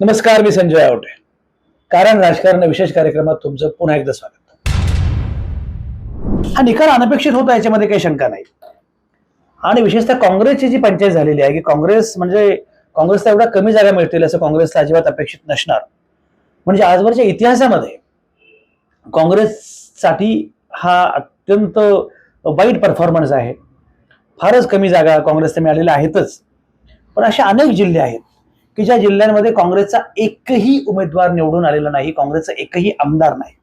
नमस्कार मी संजय आवटे. कारण राजकारण विशेष कार्यक्रमात तुमचं पुन्हा एकदा स्वागत. हा निकाल अनपेक्षित होता याच्यामध्ये काही शंका नाही. आणि विशेषतः काँग्रेसची जी पंचायत झालेली आहे की काँग्रेस म्हणजे काँग्रेसला एवढ्या कमी जागा मिळतील असं काँग्रेसला अजिबात अपेक्षित नसणार. म्हणजे आजवरच्या इतिहासामध्ये काँग्रेससाठी हा अत्यंत वाईट परफॉर्मन्स आहे. फारच कमी जागा काँग्रेसला मिळालेल्या आहेतच. पण असे अनेक जिल्हे आहेत की ज्या जिल्ह्यांमध्ये काँग्रेसचा एकही उमेदवार निवडून आलेला नाही काँग्रेसचा एकही आमदार नाही.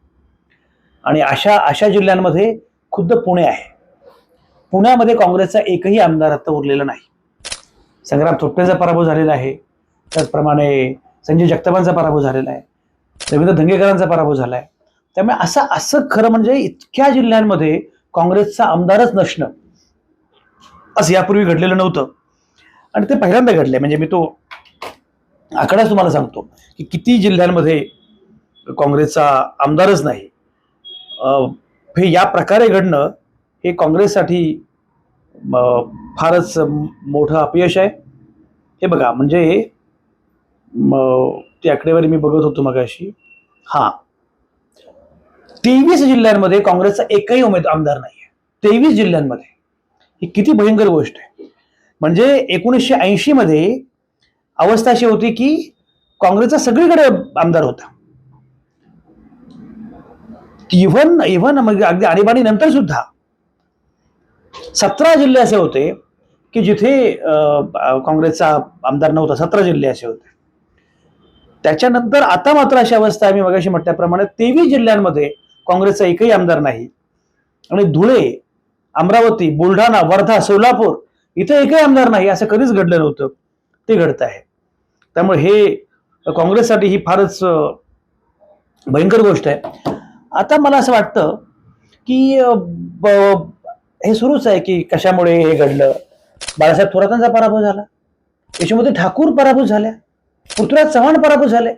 आणि अशा अशा जिल्ह्यांमध्ये खुद्द पुणे आहे. पुण्यामध्ये काँग्रेसचा एकही आमदार आता उरलेला नाही. संग्राम थोपटेचा पराभव झालेला आहे. त्याचप्रमाणे संजय जगतापांचा पराभव झालेला आहे. रवींद्र धंगेकरांचा पराभव झाला आहे त्यामुळे असं असं खरं म्हणजे इतक्या जिल्ह्यांमध्ये काँग्रेसचा आमदारच नसणं असं यापूर्वी घडलेलं नव्हतं. आणि ते पहिल्यांदा घडलंय. म्हणजे मी तो आकडाच तुम्हाला सांगतो की किती जिल्ह्यांमध्ये काँग्रेसचा आमदारच नाही. हे या प्रकारे घडणं हे काँग्रेससाठी फारच मोठं अपयश आहे. हे बघा म्हणजे ती आकडेवारी मी बघत होतो मगाशी. हां. तेवीस जिल्ह्यांमध्ये काँग्रेसचा एकही उमेद आमदार नाही आहे तेवीस जिल्ह्यांमध्ये. ही किती भयंकर गोष्ट आहे. म्हणजे एकोणीसशे ऐंशीमध्ये अवस्था अशी होती की काँग्रेसचा सगळीकडे आमदार होता. इव्हन इव्हन म्हणजे अगदी आणीबाणी नंतर सुद्धा सतरा जिल्हे असे होते की जिथे काँग्रेसचा आमदार नव्हता सतरा जिल्हे असे होते. त्याच्यानंतर आता मात्र अशी अवस्था आम्ही मगाशी म्हटल्याप्रमाणे तेवीस जिल्ह्यांमध्ये काँग्रेसचा एकही आमदार नाही. आणि धुळे अमरावती बुलढाणा वर्धा सोलापूर इथे एकही आमदार नाही असं कधीच घडलं नव्हतं. ते घडत आहे. त्यामुळे हे काँग्रेससाठी ही फारच भयंकर गोष्ट आहे. आता मला असं वाटतं की ब- हे सुरूच आहे की कशामुळे हे घडलं. बाळासाहेब थोरातांचा पराभव झाला. यशोमती ठाकूर पराभूत झाल्या. पृथ्वीराज चव्हाण पराभूत झाले.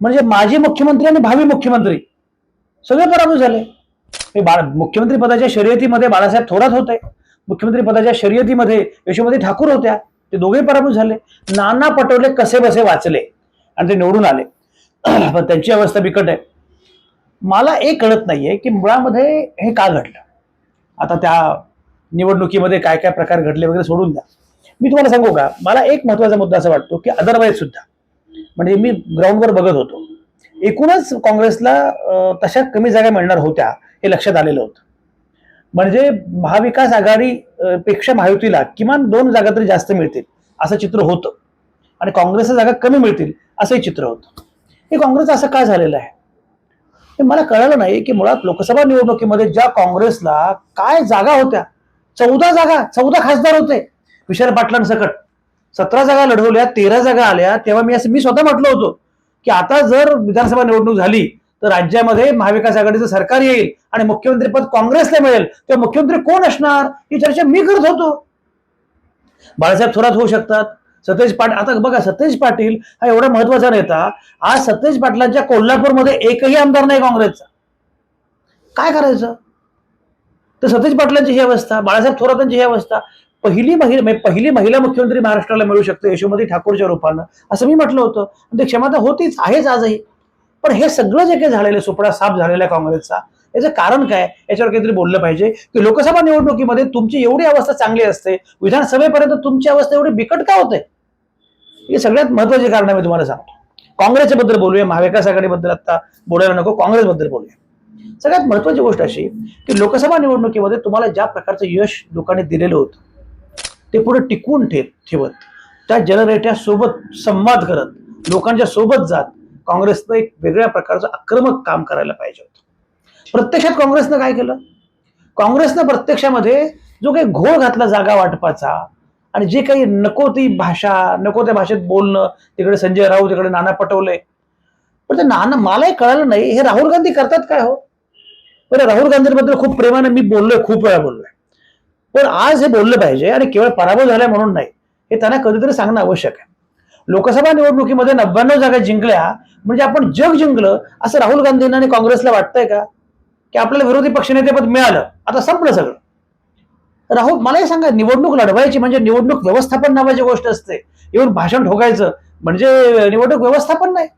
म्हणजे माजी मुख्यमंत्री आणि भावी मुख्यमंत्री सगळे पराभूत झाले. हे बाळ मुख्यमंत्री पदाच्या शर्यतीमध्ये बाळासाहेब थोरात होते. मुख्यमंत्री पदाच्या शर्यतीमध्ये यशोमती ठाकूर होत्या. ते दोघे पराभूत झाले. नाना पटोले कसे बसे वाचले आणि ते निवडून आले. पण त्यांची अवस्था बिकट आहे. मला एक कळत नाहीये की मुळामध्ये हे का घडलं? आता त्या निवडणुकीमध्ये काय काय प्रकार घडले वगैरे सोडून द्या. मी तुम्हाला सांगू का? मला एक महत्त्वाचा मुद्दा असा वाटतो की अदरवाईज सुद्धा. म्हणजे मी ग्राउंडवर बघत होतो. एकूणच काँग्रेसला तशा कमी जागा मिळणार होत्या हे लक्षात आलेलं होतं. म्हणजे महाविकास आघाडी पेक्षा महायुतीला किमान दोन जागा तरी जास्त मिळतील असं चित्र होतं. आणि काँग्रेसला जागा कमी मिळतील असंही चित्र होतं. हे काँग्रेस असं का झालेलं आहे? हे मला कळलं नाही की मुळात लोकसभा निवडणुकीमध्ये ज्या काँग्रेसला काय जागा होत्या चौदा जागा चौदा खासदार होते. विशाल पाटलांसकट. सतरा जागा लढवल्या तेरा जागा आल्या तेव्हा मी असं मी स्वतः म्हटलं होतो की आता जर विधानसभा निवडणूक झाली तर राज्यामध्ये महाविकास आघाडीचं सरकार येईल आणि मुख्यमंत्रीपद काँग्रेसला मिळेल तेव्हा मुख्यमंत्री कोण असणार? ही चर्चा मी करत होतो. बाळासाहेब थोरात होऊ शकतात. सतेज पाटील आता बघा सतेज पाटील हा एवढा महत्त्वाचा नेता आज सतेज पाटलांच्या कोल्हापूरमध्ये एकही आमदार नाही काँग्रेसचा. काय करायचं? तर सतेज पाटलांची ही अवस्था बाळासाहेब थोरातांची ही अवस्था पहिली महिला म्हणजे पहिली महिला मुख्यमंत्री महाराष्ट्राला मिळू शकते यशोमती ठाकूरच्या रूपानं असं मी म्हटलं होतं. ते क्षमता होतीच आहेच आजही. पण हे सगळं जे काही झालेलं आहे, सुपडा साफ झालेला काँग्रेसचा याचं कारण काय? याच्यावर काहीतरी बोललं पाहिजे की लोकसभा निवडणुकीमध्ये तुमची एवढी अवस्था चांगली असते विधानसभेपर्यंत तुमची अवस्था एवढी बिकट का होते? हे सगळ्यात महत्त्वाचे कारण मी तुम्हाला सांगतो. काँग्रेसच्या बद्दल बोलूया महाविकास आघाडीबद्दल आता बोलायला नको काँग्रेसबद्दल बोलूया. सगळ्यात महत्वाची गोष्ट अशी की लोकसभा निवडणुकीमध्ये तुम्हाला ज्या प्रकारचं यश लोकांनी दिलेलं होतं ते पुढे टिकवून ठेवत. त्या जनरेट्या सोबत संवाद करत लोकांच्या सोबत जात काँग्रेसनं एक वेगळ्या प्रकारचं आक्रमक काम करायला पाहिजे होतं. प्रत्यक्षात काँग्रेसनं काय केलं? काँग्रेसनं प्रत्यक्षामध्ये जो काही घोळ घातला जागा वाटपाचा आणि जे काही नको ती भाषा नको त्या भाषेत बोलणं तिकडे संजय राऊत तिकडे नाना पटवले पण ते नाना मलाही कळालं नाही हे राहुल गांधी करतात काय हो? बरं राहुल गांधींबद्दल खूप प्रेमाने मी बोललोय खूप वेळा बोललोय. पण आज हे बोललं पाहिजे आणि केवळ पराभव झालाय म्हणून नाही. हे त्यांना कधीतरी सांगणं आवश्यक आहे. लोकसभा निवडणुकीमध्ये नव्याण्णव जागा जिंकल्या म्हणजे आपण जग जिंकलं असं राहुल गांधींना आणि काँग्रेसला वाटतंय का? की आपल्याला विरोधी पक्षनेतेपद मिळालं आता संपलं सगळं. राहुल मलाही सांगा निवडणूक लढवायची म्हणजे निवडणूक व्यवस्थापन नावाची गोष्ट असते. येऊन भाषण ठोकायचं म्हणजे निवडणूक व्यवस्थापन नाही.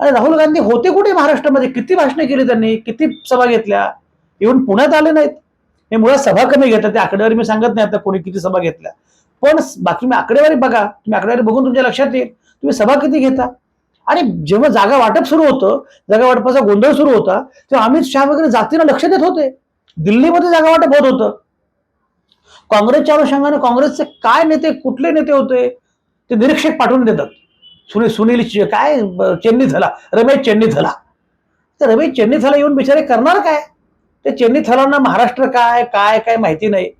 अरे राहुल गांधी होते कुठे महाराष्ट्रामध्ये? किती भाषणे केली त्यांनी? किती सभा घेतल्या? येऊन पुण्यात आले नाहीत. हे मुळात सभा कमी घेतात ते आकडेवारी मी सांगत नाही आता कोणी किती सभा घेतल्या. पण बाकी मी आकडेवारी बघा तुम्ही आकडेवारी बघून तुमच्या लक्षात येईल. तुम्ही सभा किती घेता? आणि जेव्हा जागा वाटप सुरू होतं जागा वाटपाचा गोंधळ सुरू होता तेव्हा अमित शहा वगैरे जातीनं लक्ष देत होते. दिल्लीमध्ये जागा वाटप होत होतं. काँग्रेसच्या अनुषंगाने काँग्रेसचे काय नेते कुठले नेते होते ते निरीक्षक पाठवून देतात. सुनील सुनील काय चेन्नी झाला रमेश चेन्नी झाला तर रमेश चेन्नी झाला येऊन बिचारे करणार काय? ते चेन्नी थलांना महाराष्ट्र काय काय काय माहिती नाही.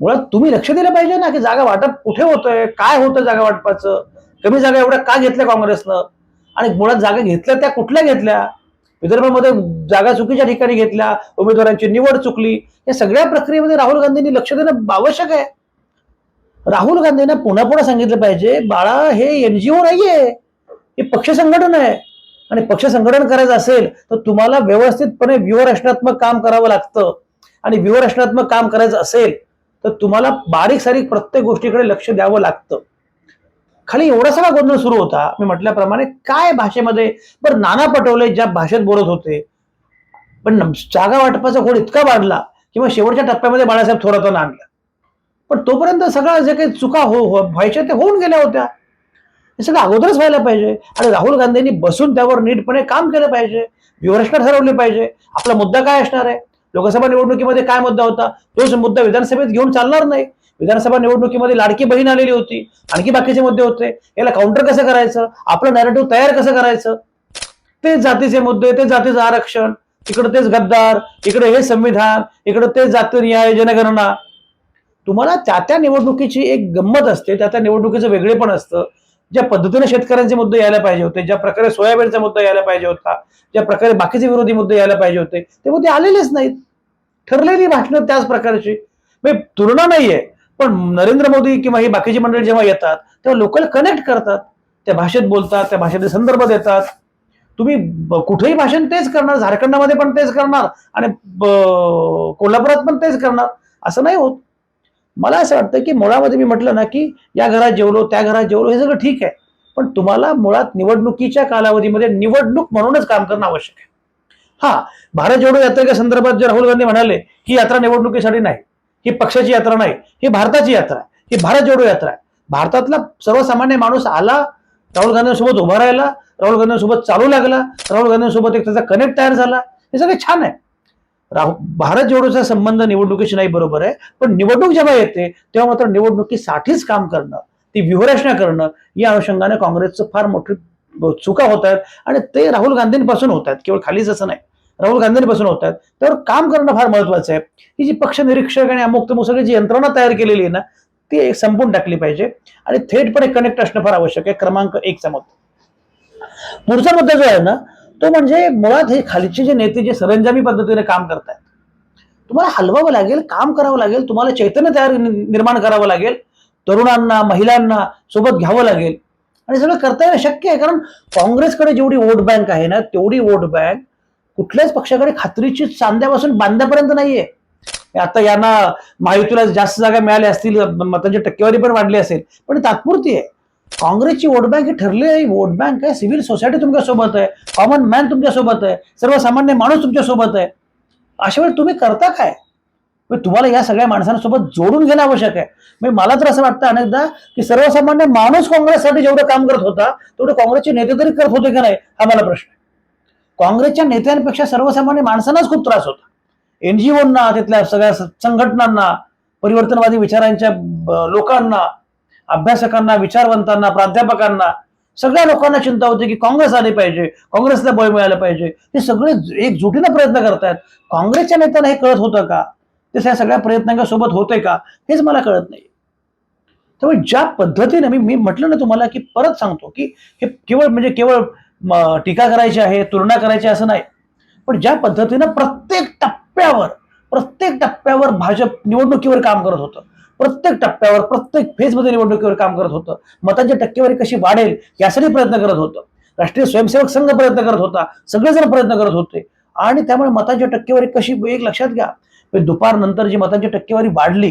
मुळात तुम्ही लक्ष दिलं पाहिजे ना की जागा वाटप कुठे होतंय काय होतं जागा वाटपाचं? कमी जागा एवढ्या का घेतल्या काँग्रेसनं? आणि मुळात जागा घेतल्या त्या कुठल्या घेतल्या? विदर्भामध्ये जागा चुकीच्या ठिकाणी घेतल्या उमेदवारांची निवड चुकली या सगळ्या प्रक्रियेमध्ये राहुल गांधींनी लक्ष देणं आवश्यक आहे. राहुल गांधींना पुन्हा पुन्हा सांगितलं पाहिजे बाळा हे एनजीओ नाहीये. हे पक्ष संघटन आहे. आणि पक्ष संघटन करायचं असेल तर तुम्हाला व्यवस्थितपणे व्यूहरचनात्मक काम करावं लागतं. आणि व्यूहरचनात्मक काम करायचं असेल तर तुम्हाला बारीक सारीक प्रत्येक गोष्टीकडे लक्ष द्यावं लागतं. खाली एवढा सगळा गोंधळ सुरू होता मी म्हटल्याप्रमाणे काय भाषेमध्ये बरं नाना पटोले ज्या भाषेत बोलत होते पण जागा वाटपाचा घोड इतका वाढला किंवा शेवटच्या टप्प्यामध्ये बाळासाहेब थोरातांना आणलं. पण तोपर्यंत सगळं जे काही चुका हो हो- व्हायच्या ते होऊन गेल्या होत्या. हे सगळं अगोदरच व्हायला पाहिजे. आणि राहुल गांधींनी बसून त्यावर नीटपणे काम केलं पाहिजे. व्यूहरचना ठरवली पाहिजे. आपला मुद्दा काय असणार आहे? लोकसभा निवडणुकीमध्ये काय मुद्दा होता? तोच मुद्दा विधानसभेत घेऊन चालणार नाही. विधानसभा निवडणुकीमध्ये लाडकी बहीण आलेली होती. आणखी बाकीचे मुद्दे होते. याला काउंटर कसं करायचं? आपलं नॅरेटिव्ह तयार कसं करायचं? ते जातीचे मुद्दे ते जातीचं आरक्षण. इकडे तेच गद्दार इकडे हे संविधान इकडे तेच जाती न्याय जनगणना. तुम्हाला त्या त्या निवडणुकीची एक गंमत असते त्या त्या निवडणुकीचं वेगळेपण असतं. ज्या पद्धतीने शेतकऱ्यांचे मुद्दे यायला पाहिजे होते ज्या प्रकारे सोयाबीनचा मुद्दा यायला पाहिजे होता ज्या प्रकारे बाकीचे विरोधी मुद्दे यायला पाहिजे होते ते मुद्दे आलेलेच नाहीत. ठरलेली भाषणं त्याच प्रकारची. म्हणजे तुलना नाहीये पण नरेंद्र मोदी किंवा ही बाकीची मंडळी जेव्हा येतात तेव्हा लोकल कनेक्ट करतात. त्या भाषेत बोलतात त्या भाषेचे संदर्भ देतात. तुम्ही कुठेही भाषण तेच करणार झारखंडमध्ये पण तेच करणार आणि कोल्हापुरात पण तेच करणार असं नाही होत. मला असं वाटतं की मुळामध्ये मी म्हटलं ना की या घरात जेवलो त्या घरात जेवलो हे सगळं ठीक आहे. पण तुम्हाला मुळात निवडणुकीच्या कालावधीमध्ये निवडणूक म्हणूनच काम करणं आवश्यक आहे. हा भारत जोडो यात्रेच्या संदर्भात जे राहुल गांधी म्हणाले ही यात्रा निवडणुकीसाठी नाही. ही पक्षाची यात्रा नाही. ही भारताची यात्रा आहे. ही भारत जोडो यात्रा आहे. भारतातला सर्वसामान्य माणूस आला राहुल गांधींसोबत उभा राहिला राहुल गांधींसोबत चालू लागला राहुल गांधींसोबत एक त्याचा कनेक्ट तयार झाला. हे सगळं छान आहे. राहू भारत जोडोचा संबंध निवडणुकीशी नाही बरोबर आहे पण निवडणूक जेव्हा येते तेव्हा मात्र निवडणुकीसाठीच काम करणं ती व्यूहरचना करणं या अनुषंगाने काँग्रेसचं फार मोठी चुका होत आहेत आणि ते राहुल गांधींपासून होत आहेत केवळ खालीच असं नाही. राहुल गांधींपासून होत आहेत. तर काम करणं फार महत्वाचं आहे. ही जी पक्ष निरीक्षक आणि अमुक तमुक सगळी जी यंत्रणा तयार केलेली आहे ना ती एक संपून टाकली पाहिजे आणि थेटपणे कनेक्ट असणं फार आवश्यक आहे. क्रमांक एकचा मत पुढचा मुद्दा जो आहे ना तो म्हणजे मुळात हे खालचे जे नेते जे सरंजामी पद्धतीने काम करतायत तुम्हाला हलवावं लागेल काम करावं लागेल तुम्हाला चैतन्य तयार निर्माण करावं लागेल तरुणांना महिलांना सोबत घ्यावं लागेल. आणि सगळं करता येणं शक्य आहे कारण काँग्रेसकडे जेवढी वोट बँक आहे ना तेवढी वोट बँक कुठल्याच पक्षाकडे खात्रीची चांद्यापासून बांध्यापर्यंत नाहीये. आता यांना महायुतीला जास्त जागा मिळाल्या असतील मतांची टक्केवारी पण वाढली असेल पण तात्पुरती आहे. काँग्रेसची वोट बँक ही ठरली आहे. वोट बँक आहे. सिव्हिल सोसायटी तुमच्यासोबत आहे. कॉमन मॅन तुमच्यासोबत आहे. सर्वसामान्य माणूस तुमच्यासोबत आहे. अशा वेळी तुम्ही करता काय? तुम्हाला या सगळ्या माणसांसोबत जोडून घेणं आवश्यक आहे. म्हणजे मला तर असं वाटतं अनेकदा की सर्वसामान्य माणूस काँग्रेससाठी जेवढं काम करत होता तेवढे काँग्रेसचे नेते तरी करत होते की नाही हा मला प्रश्न आहे. काँग्रेसच्या नेत्यांपेक्षा सर्वसामान्य माणसांनाच खूप त्रास होता. एनजीओना तिथल्या सगळ्या संघटनांना परिवर्तनवादी विचारांच्या लोकांना अभ्यासकांना विचारवंतांना प्राध्यापकांना सगळ्या लोकांना चिंता होती की काँग्रेस आली पाहिजे काँग्रेसला बळ मिळालं पाहिजे. हे सगळे एकजुटीनं प्रयत्न करतायत. काँग्रेसच्या नेत्यांना हे कळत होतं का? ते सगळ्या प्रयत्नांच्या सोबत होते का? हेच मला कळत नाही. त्यामुळे ज्या पद्धतीने मी मी म्हटलं ना तुम्हाला की परत सांगतो की हे केवळ म्हणजे केवळ टीका करायची आहे तुलना करायची असं नाही. पण ज्या पद्धतीनं प्रत्येक टप्प्यावर प्रत्येक टप्प्यावर भाजप निवडणुकीवर काम करत होतं. प्रत्येक टप्प्यावर प्रत्येक फेजमध्ये निवडणुकीवर काम करत होतं. मतांची टक्केवारी कशी वाढेल यासाठी प्रयत्न करत होतं. राष्ट्रीय स्वयंसेवक संघ प्रयत्न करत होता सगळेजण प्रयत्न करत होते. आणि त्यामुळे मतांची टक्केवारी कशी एक लक्षात घ्या. म्हणजे दुपारनंतर जी मतांची टक्केवारी वाढली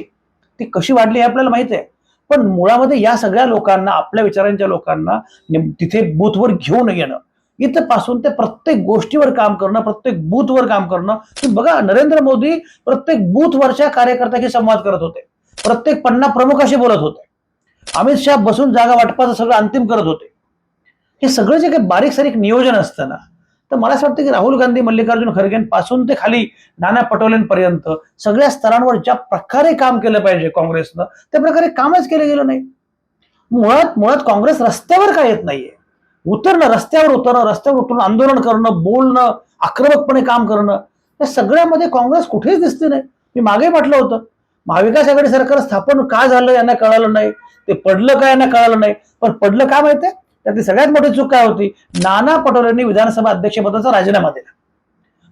ती कशी वाढली हे आपल्याला माहिती आहे. पण मुळामध्ये या सगळ्या लोकांना आपल्या विचारांच्या लोकांना तिथे बूथवर घेऊन येणं. इथं पासून ते प्रत्येक गोष्टीवर काम करणं प्रत्येक बूथवर काम करणं. बघा नरेंद्र मोदी प्रत्येक बूथवरच्या कार्यकर्त्याशी संवाद करत होते. प्रत्येक पन्ना प्रमुखाशी बोलत होते. अमित शहा बसून जागा वाटपाचं सगळं अंतिम करत होते. हे सगळं जे काही बारीक सारीक नियोजन असतं ना तर मला असं वाटतं की राहुल गांधी मल्लिकार्जुन खरगेंपासून ते खाली नाना पटोलेंपर्यंत सगळ्या स्तरांवर ज्या प्रकारे काम केलं पाहिजे काँग्रेसनं त्या प्रकारे कामच केलं गेलं नाही. मुळात मुळात काँग्रेस रस्त्यावर काय येत नाहीये. उतरणं रस्त्यावर उतरणं रस्त्यावर उतरून आंदोलन करणं बोलणं आक्रमकपणे काम करणं या सगळ्यामध्ये काँग्रेस कुठेच दिसते नाही. मी मागे म्हटलं होतं महाविकास आघाडी सरकार स्थापन का झालं यांना कळालं नाही. ते पडलं का यांना कळालं नाही. पण पडलं का माहितीये त्यातली सगळ्यात मोठी चूक काय होती? नाना पटोलेंनी विधानसभा अध्यक्षपदाचा राजीनामा दिला.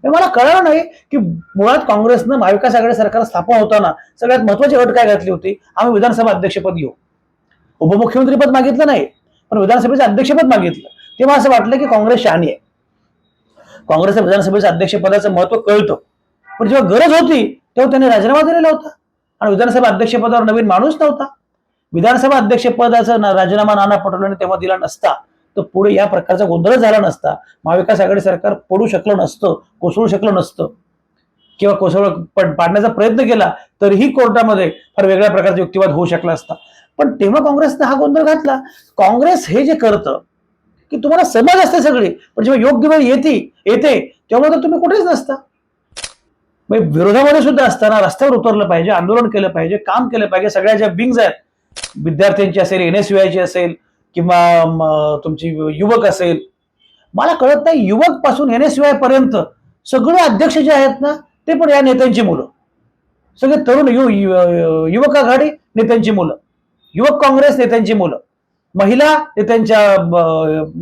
म्हणजे मला कळलं नाही की मुळात काँग्रेसनं महाविकास आघाडी सरकार स्थापन होताना सगळ्यात महत्वाची अट काय घातली होती? आम्ही विधानसभा अध्यक्षपद घेऊ. उपमुख्यमंत्रीपद मागितलं नाही पण विधानसभेचं अध्यक्षपद मागितलं. तेव्हा असं वाटलं की काँग्रेस शहाणी आहे. काँग्रेसच्या विधानसभेच्या अध्यक्षपदाचं महत्त्व कळतं. पण जेव्हा गरज होती तेव्हा त्यांनी राजीनामा दिलेला होता. आणि विधानसभा अध्यक्षपदावर नवीन माणूस नव्हता. विधानसभा अध्यक्षपदाचा राजीनामा नाना पटोलेने तेव्हा दिला नसता. तर पुढे या प्रकारचा गोंधळ झाला नसता. महाविकास आघाडी सरकार पडू शकलं नसतं कोसळू शकलं नसतं. किंवा कोसळ पाडण्याचा प्रयत्न केला तरीही कोर्टामध्ये फार वेगळ्या प्रकारचा युक्तिवाद होऊ शकला असता. पण तेव्हा काँग्रेसनं हा गोंधळ घातला. काँग्रेस हे जे करतं की तुम्हाला समज असते सगळी पण जेव्हा योग्य वेळ येते येते तेव्हा तर तुम्ही कुठेच नसता. म्हणजे विरोधामध्ये सुद्धा असताना रस्त्यावर उतरलं पाहिजे आंदोलन केलं पाहिजे काम केलं पाहिजे. सगळ्या ज्या विंग्ज आहेत विद्यार्थ्यांची असेल एन एस ची असेल किंवा तुमची युवक असेल. मला कळत नाही युवकपासून एन एस पर्यंत सगळे अध्यक्ष जे आहेत ना ते पण या नेत्यांची मुलं. सगळे तरुण यु युवक आघाडी नेत्यांची मुलं. युवक काँग्रेस नेत्यांची मुलं. महिला नेत्यांच्या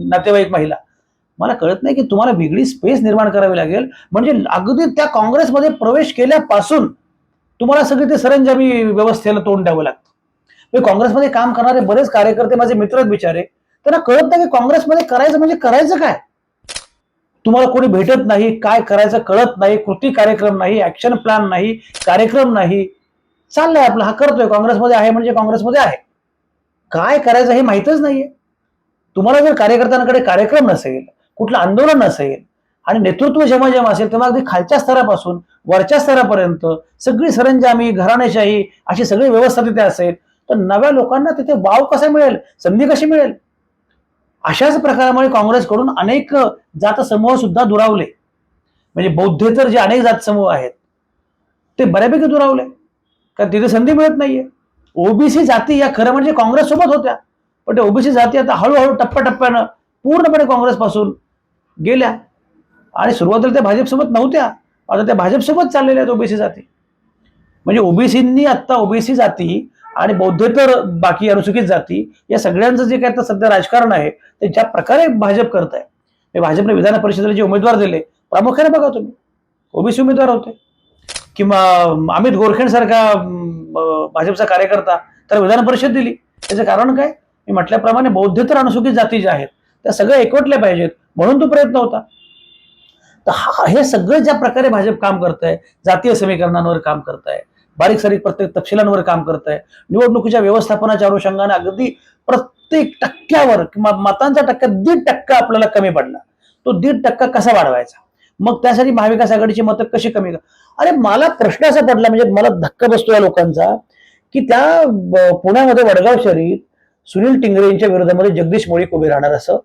नातेवाईक महिला. मला कळत नाही की तुम्हाला वेगळी स्पेस निर्माण करावी लागेल. म्हणजे अगदी त्या काँग्रेसमध्ये प्रवेश केल्यापासून तुम्हाला सगळे ते सरंजामी व्यवस्थेला तोंड द्यावं लागतं. म्हणजे काँग्रेसमध्ये काम करणारे बरेच कार्यकर्ते माझे मित्र बिचारे. त्यांना कळत नाही की काँग्रेसमध्ये करायचं म्हणजे करायचं काय? तुम्हाला कोणी भेटत नाही काय करायचं कळत नाही कृती कार्यक्रम नाही ऍक्शन प्लॅन नाही कार्यक्रम नाही. चाललंय आपलं हा करतोय. काँग्रेसमध्ये आहे म्हणजे काँग्रेसमध्ये आहे. काय करायचं हे माहीतच नाहीये. तुम्हाला जर कार्यकर्त्यांकडे कार्यक्रम नसेल कुठलं आंदोलन नसेल आणि नेतृत्व जेव्हा जेव्हा असेल तेव्हा अगदी खालच्या स्तरापासून वरच्या स्तरापर्यंत सगळी सरंजामी घराणेशाही अशी सगळी व्यवस्था तिथे असेल तर नव्या लोकांना तिथे वाव कसा मिळेल संधी कशी मिळेल? अशाच प्रकारामुळे काँग्रेसकडून अनेक जात समूह सुद्धा दुरावले. म्हणजे बौद्धेतर जे अनेक जात समूह आहेत ते बऱ्यापैकी दुरावले. कारण तिथे संधी मिळत नाहीये. ओबीसी जाती या खरं म्हणजे काँग्रेस सोबत होत्या. पण त्या ओबीसी जाती आता हळूहळू टप्प्याटप्प्यानं पूर्णपणे काँग्रेसपासून गेल्या. आणि सुरुवातीला त्या भाजपसोबत नव्हत्या. आता त्या भाजपसोबत चाललेल्या आहेत ओबीसी जाती. म्हणजे ओबीसींनी आत्ता ओबीसी जाती आणि बौद्धेतर बाकी अनुसूचित जाती या सगळ्यांचं जे काय आता सध्या राजकारण आहे ते ज्या प्रकारे भाजप करत आहे. भाजपने विधान परिषदेला जे उमेदवार दिले प्रामुख्याने बघा तुम्ही. ओबीसी उमेदवार होते. किंवा अमित गोरखेंसारखा भाजपचा कार्यकर्ता तर विधान परिषद दिली. त्याचं कारण काय? मी म्हटल्याप्रमाणे बौद्धेतर अनुसूचित जाती ज्या आहेत त्या सगळ्या एकवटल्या पाहिजेत. म्हणून तो प्रयत्न होता. तर हा हे सगळं ज्या प्रकारे भाजप काम करत आहे जातीय समीकरणांवर काम करत आहे बारीक सारीक प्रत्येक तपशिलांवर काम करत आहे निवडणुकीच्या व्यवस्थापनाच्या अनुषंगाने अगदी प्रत्येक टक्क्यावर किंवा मतांचा टक्का दीड टक्का आपल्याला कमी पडला. तो दीड टक्का कसा वाढवायचा? मग त्यासाठी महाविकास आघाडीची मतं कशी कमी कर- अरे मला प्रश्न असा पडला म्हणजे मला धक्का बसतो या लोकांचा की त्या पुण्यामध्ये वडगाव शहरीत सुनील टिंगरे यांच्या विरोधामध्ये जगदीश मोळीक उभे राहणार असं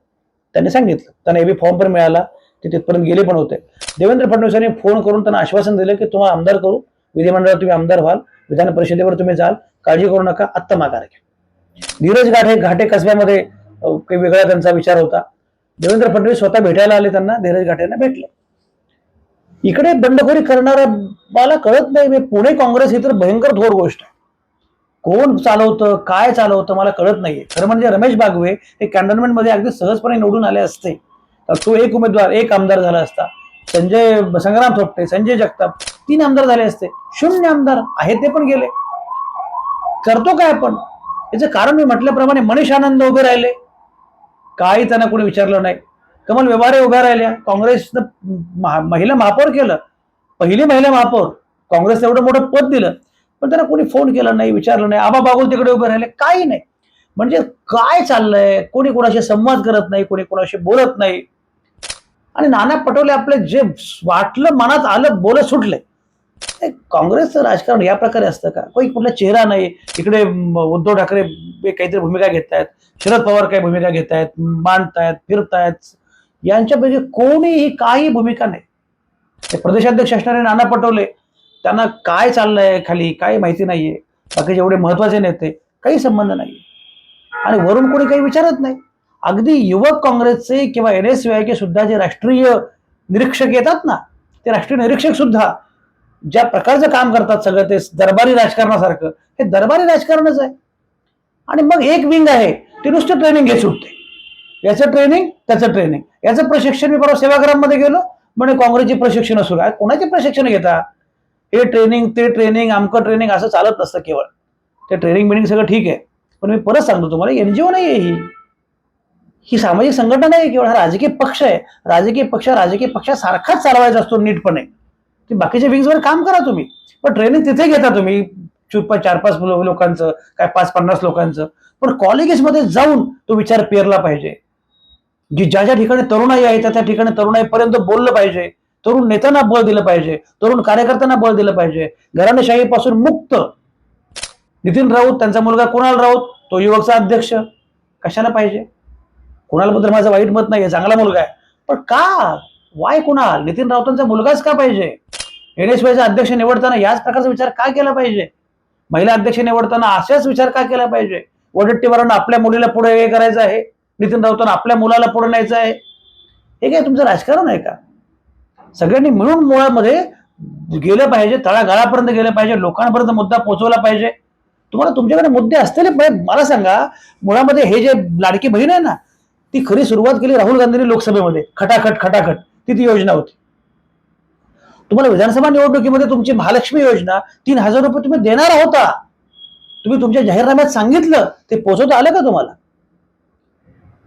त्यांनी सांगितलं. त्यांना एबी फॉर्म पण मिळाला. ते तिथपर्यंत गेले पण होते. देवेंद्र फडणवीस यांनी फोन करून त्यांना आश्वासन दिलं की तुम्हाला आमदार करू. विधिमंडळात तुम्ही आमदार व्हाल. विधान परिषदेवर तुम्ही जाल. काळजी करू नका. आत्ता माघार घ्या. धीरज घाटे घाटे कसब्यामध्ये काही वेगळा त्यांचा विचार होता. देवेंद्र फडणवीस स्वतः भेटायला आले त्यांना. धीरज घाटेंना भेटलं. इकडे बंडखोरी करणारा मला कळत नाही. पुणे काँग्रेस ही तर भयंकर थोर गोष्ट आहे. कोण चालवतं काय चालवतं मला कळत नाहीये. खरं म्हणजे रमेश बागवे हे कॅन्टोन्मेंटमध्ये अगदी सहजपणे निवडून आले असते. तर तो एक उमेदवार एक आमदार झाला असता. संजय संग्राम थोपटे संजय जगताप तीन आमदार झाले असते. शून्य आमदार आहे ते पण गेले. करतो काय आपण? याचं कारण मी म्हटल्याप्रमाणे मनीष आनंद उभे राहिले. काही त्यांना कोणी विचारलं नाही. कमल व्यवहारे उभ्या राहिल्या. काँग्रेसनं महा- महिला महापौर केलं. पहिली महिला महापौर. काँग्रेसनं एवढं मोठं पद दिलं. पण त्यांना कोणी फोन केला नाही विचारलं नाही. आबा बागुल तिकडे उभे राहिले. काही नाही. म्हणजे काय चाललंय? कोणी कोणाशी संवाद करत नाही कोणी कोणाशी बोलत नाही. आणि नाना पटोले आपले जे वाटलं मनात आलं बोलत सुटले. काँग्रेसचं राजकारण या प्रकारे असतं का? काही कुठला चेहरा नाही. इकडे उद्धव ठाकरे काहीतरी भूमिका घेत आहेत शरद पवार काही भूमिका घेत आहेत मांडतायत फिरतायत. यांच्यापैकी कोणीही काही भूमिका नाही. ते प्रदेशाध्यक्ष असणारे नाना पटोले. त्यांना काय चाललंय खाली काय माहिती नाहीये. बाकीचे एवढे महत्त्वाचे नेते काही संबंध नाही आणि वरून कोणी काही विचारत नाही. अगदी युवक काँग्रेसचे किंवा एन एस के सुद्धा जे राष्ट्रीय निरीक्षक येतात ना ते राष्ट्रीय निरीक्षक सुद्धा ज्या प्रकारचं काम करतात सगळं ते दरबारी राजकारणासारखं हे दरबारी राजकारणच आहे. आणि मग एक विंग आहे ते नुसतं ट्रेनिंग घेत सुटते. याचं ट्रेनिंग त्याचं ट्रेनिंग याचं प्रशिक्षण मी परवा सेवाग्राममध्ये गेलो म्हणे काँग्रेसची प्रशिक्षण सुरू आहे कोणाचे प्रशिक्षण घेता? हे ट्रेनिंग ते ट्रेनिंग आमकं ट्रेनिंग असं चालत नसतं केवळ. ते ट्रेनिंग बिनिंग सगळं ठीक आहे. पण मी परत सांगतो तुम्हाला एनजीओ नाही आहे ही. ही सामाजिक संघटना नाही केवळ हा राजकीय पक्ष आहे. राजकीय पक्ष राजकीय पक्षासारखाच चालवायचा असतो नीटपणे. ते बाकीच्या विंग्सवर काम करा तुम्ही. पण ट्रेनिंग तिथे घेता तुम्ही. चुप्पा चार पाच लोकांचं काय पाच पन्नास लोकांचं. पण कॉलेजेसमध्ये जाऊन तो विचार पेरला पाहिजे. जी ज्या ज्या ठिकाणी तरुणाई आहे त्या त्या ठिकाणी तरुणाईपर्यंत बोललं पाहिजे. तरुण नेत्यांना बळ दिलं पाहिजे तरुण कार्यकर्त्यांना बळ दिलं पाहिजे. घराणेशाहीपासून मुक्त. नितीन राऊत त्यांचा मुलगा कुणाल राऊत तो युवकचा अध्यक्ष. कशाला पाहिजे? कुणालबद्दल माझं वाईट मत नाही चांगला मुलगा आहे. पण का? वाय कुणाल? नितीन राऊतांचा मुलगाच का पाहिजे? एनएसवायचा अध्यक्ष निवडताना याच प्रकारचा विचार का केला पाहिजे? महिला अध्यक्ष निवडताना असाच विचार का केला पाहिजे? वडट्टीवारांना आपल्या मुलीला पुढे हे करायचं आहे? नितीन राऊतांना आपल्या मुलाला पुढे न्यायचं आहे? हे काय तुमचं राजकारण आहे का? सगळ्यांनी मिळून मुळामध्ये गेलं पाहिजे तळागाळापर्यंत गेलं पाहिजे लोकांपर्यंत मुद्दा पोहोचवला पाहिजे. तुम्हाला तुमच्याकडे मुद्दे असलेले मला सांगा मुळामध्ये हे जे लाडकी बहीण आहे ना ती खरी सुरुवात केली राहुल गांधींनी लोकसभेमध्ये. खटाखट खटाखट. ती ती योजना होती. तुम्हाला विधानसभा निवडणुकीमध्ये तुमची महालक्ष्मी योजना तीन हजार रुपये तुम्ही देणार होता. तुम्ही तुमच्या जाहीरनाम्यात सांगितलं ते पोहोचवता आलं का तुम्हाला?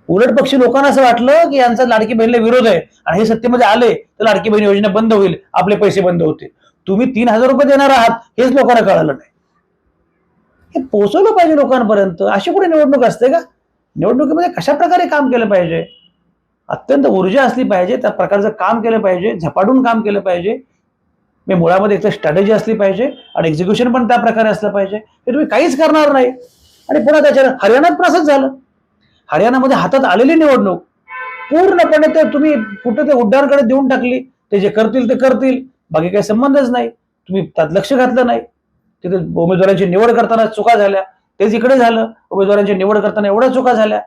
उलट पक्षी लोकांना असं वाटलं की यांचा लाडकी बहिणीला विरोध आहे. आणि हे सत्तेमध्ये आले तर लाडकी बहीण योजना बंद होईल आपले पैसे बंद होतील. तुम्ही तीन हजार रुपये देणार आहात हेच लोकांना कळालं नाही. हे पोहोचवलं पाहिजे लोकांपर्यंत. अशी कुठे निवडणूक असते का? निवडणुकीमध्ये कशा प्रकारे काम केलं पाहिजे? अत्यंत ऊर्जा असली पाहिजे त्या प्रकारचं काम केलं पाहिजे झपाटून काम केलं पाहिजे. मी मुळामध्ये एक स्ट्रॅटेजी असली पाहिजे आणि एक्झिक्युशन पण त्या प्रकारे असलं पाहिजे. हे तुम्ही काहीच करणार नाही. आणि पुन्हा त्याच्या हरियाणात पण असंच झालं. हरियाणामध्ये हातात आलेली निवडणूक पूर्णपणे ते तुम्ही कुठं ते उड्डाणकडे देऊन टाकली ते जे करतील ते करतील बाकी काही संबंधच नाही. तुम्ही त्यात लक्ष घातलं नाही. तिथे उमेदवारांची निवड करताना चुका झाल्या तेच इकडे झालं उमेदवारांची निवड करताना एवढ्या चुका झाल्या.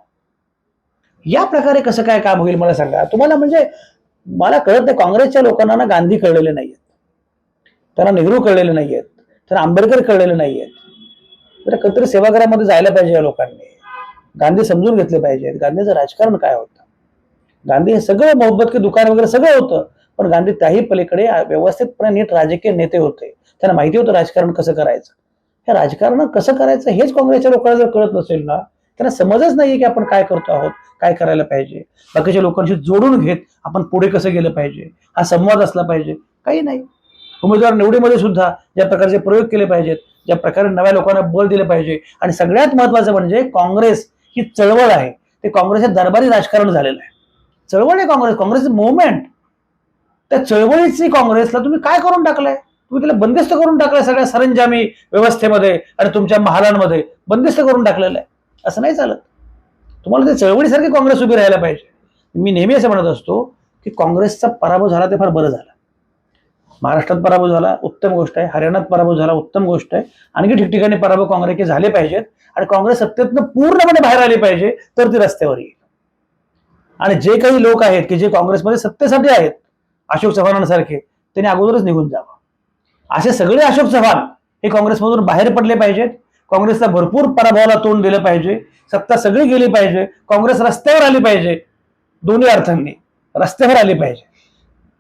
या प्रकारे कसं काय काम होईल मला सांगा. तुम्हाला म्हणजे मला कळत नाही काँग्रेसच्या लोकांना ना गांधी कळलेले नाहीयेत. त्यांना नेहरू कळलेले नाहीयेत. त्यांना आंबेडकर कळलेले नाहीयेत. तर कधीतरी सेवाग्रामध्ये जायला पाहिजे या लोकांनी. गांधी समजून घेतले पाहिजेत. गांधीचं राजकारण काय होतं? गांधी हे सगळं मोहब्बत की दुकान वगैरे सगळं होतं पण गांधी त्याही पलीकडे व्यवस्थितपणे नीट राजकीय नेते होते. त्यांना माहिती होतं राजकारण कसं करायचं. हे राजकारण कसं करायचं हेच काँग्रेसच्या लोकांना जर कळत नसेल ना त्यांना समजच नाहीये की आपण काय करतो आहोत काय करायला पाहिजे. बाकीच्या लोकांशी जोडून घेत आपण पुढे कसं गेलं पाहिजे. हा संवाद असला पाहिजे. काही नाही. उमेदवार निवडीमध्ये सुद्धा ज्या प्रकारचे प्रयोग केले पाहिजेत ज्या प्रकारे नव्या लोकांना बळ दिले पाहिजे. आणि सगळ्यात महत्वाचं म्हणजे काँग्रेस ही चळवळ आहे. ते काँग्रेसचे दरबारी राजकारण झालेलं आहे. चळवळ आहे काँग्रेस. काँग्रेस मुवमेंट त्या चळवळीची काँग्रेसला तुम्ही काय करून टाकलंय? तुम्ही त्याला बंदिस्त करून टाकलंय सगळ्या सरंजामी व्यवस्थेमध्ये आणि तुमच्या महालांमध्ये. बंदिस्त करून टाकलेलं आहे. असं नाही चालत. तुम्हाला ते चळवळीसारखी काँग्रेस उभी राहायला पाहिजे. मी नेहमी असं म्हणत असतो की काँग्रेसचा पराभव झाला ते फार बरं झालं. महाराष्ट्रात पराभव झाला उत्तम गोष्ट आहे. हरियाणात पराभव झाला उत्तम गोष्ट आहे. आणखी ठिकठिकाणी पराभव काँग्रेसचे झाले पाहिजेत. आणि काँग्रेस सत्तेतनं पूर्णपणे बाहेर आली पाहिजे तर ती रस्त्यावर येईल. आणि जे काही लोक आहेत की जे काँग्रेसमध्ये सत्तेसाठी आहेत अशोक चव्हाणांसारखे त्यांनी अगोदरच निघून जावं. असे सगळे अशोक चव्हाण हे काँग्रेसमधून बाहेर पडले पाहिजेत. काँग्रेसला भरपूर पराभवाला तोंड दिलं पाहिजे. सत्ता सगळी गेली पाहिजे. काँग्रेस रस्त्यावर आली पाहिजे. दोन्ही अर्थांनी रस्त्यावर आली पाहिजे.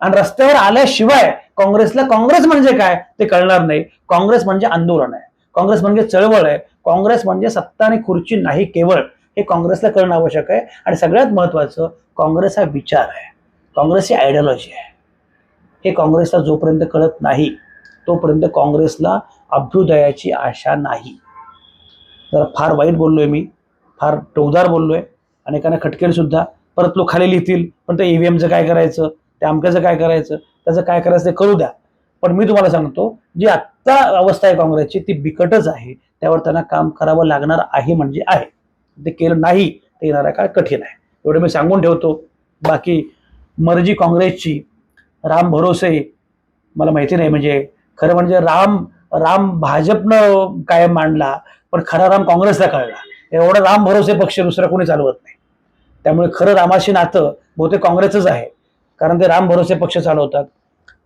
आणि रस्त्यावर आल्याशिवाय काँग्रेसला काँग्रेस म्हणजे काय ते कळणार नाही. काँग्रेस म्हणजे आंदोलन आहे. काँग्रेस म्हणजे चळवळ आहे. काँग्रेस म्हणजे सत्ता आणि खुर्ची नाही केवळ. हे काँग्रेसला कळणं आवश्यक आहे. आणि सगळ्यात महत्वाचं काँग्रेस हा विचार आहे. काँग्रेस ही आयडियॉलॉजी आहे. हे काँग्रेसला जोपर्यंत कळत नाही तोपर्यंत काँग्रेसला अभ्युदयाची आशा नाही. जरा फार वाईट बोललोय मी. फार टोकदार बोललोय. अनेकांना खटकेल सुद्धा. परत लोक खाली लिहितील. पण ते ईव्हीएमचं काय करायचं? ते अमक्याचं काय करायचं? त्याचं काय करायचं ते करू द्या. पण मी तुम्हाला सांगतो जी आत्ता अवस्था आहे काँग्रेसची ती बिकटच आहे. त्यावर त्यांना काम करावं लागणार आहे म्हणजे आहे. ते केलं नाही ते येणारा काळ कठीण आहे. एवढं मी सांगून ठेवतो. बाकी मर्जी काँग्रेसची राम भरोसे मला माहिती नाही म्हणजे खरं म्हणजे राम राम भाजपनं कायम मांडला पण खरा राम काँग्रेसला कळला. एवढा राम भरोसे पक्ष दुसरा कोणी चालवत नाही. त्यामुळे खरं रामाशी नातं बहुतेक काँग्रेसच आहे. कारण ते राम भरोसे पक्ष चालवतात.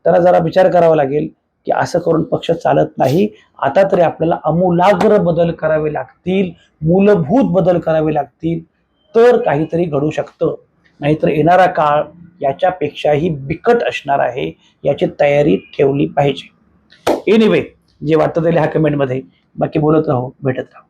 त्यांना जरा विचार करावा लागेल की असं करून पक्ष चालत नाही. आता तरी आपल्याला अमूलाग्र बदल करावे लागतील मूलभूत बदल करावे लागतील तर काहीतरी घडू शकतं. नाहीतर येणारा काळ याच्यापेक्षाही बिकट असणार आहे याची तयारी ठेवली पाहिजे. एनिवे जे वाटतं ते ह्या कमेंटमध्ये बाकी बोलत राहू भेटत राहू.